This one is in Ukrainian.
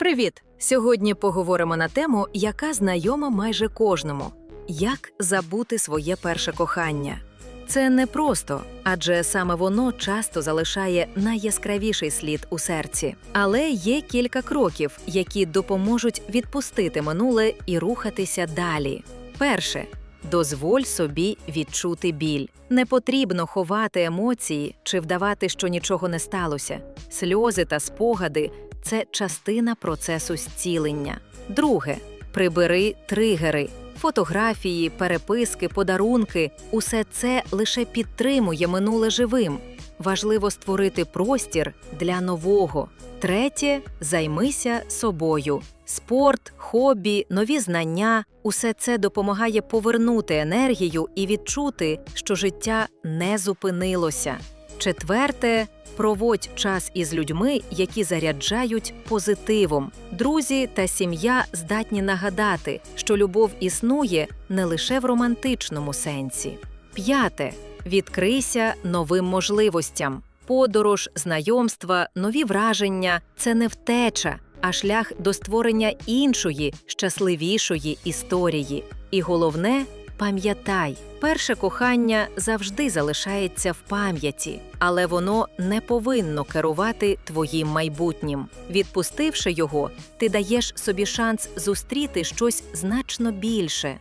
Привіт! Сьогодні поговоримо на тему, яка знайома майже кожному: як забути своє перше кохання. Це не просто, адже саме воно часто залишає найяскравіший слід у серці. Але є кілька кроків, які допоможуть відпустити минуле і рухатися далі. Перше. Дозволь собі відчути біль. Не потрібно ховати емоції чи вдавати, що нічого не сталося. Сльози та спогади це частина процесу зцілення. Друге, прибери тригери. Фотографії, переписки, подарунки усе це лише підтримує минуле живим. Важливо створити простір для нового. Третє займися собою. Спорт, хобі, нові знання усе це допомагає повернути енергію і відчути, що життя не зупинилося. Четверте проводь час із людьми, які заряджають позитивом. Друзі та сім'я здатні нагадати, що любов існує не лише в романтичному сенсі. П'яте відкрийся новим можливостям. Подорож, знайомства, нові враження це не втеча, а шлях до створення іншої, щасливішої історії. І головне, пам'ятай, перше кохання завжди залишається в пам'яті, але воно не повинно керувати твоїм майбутнім. Відпустивши його, ти даєш собі шанс зустріти щось значно більше.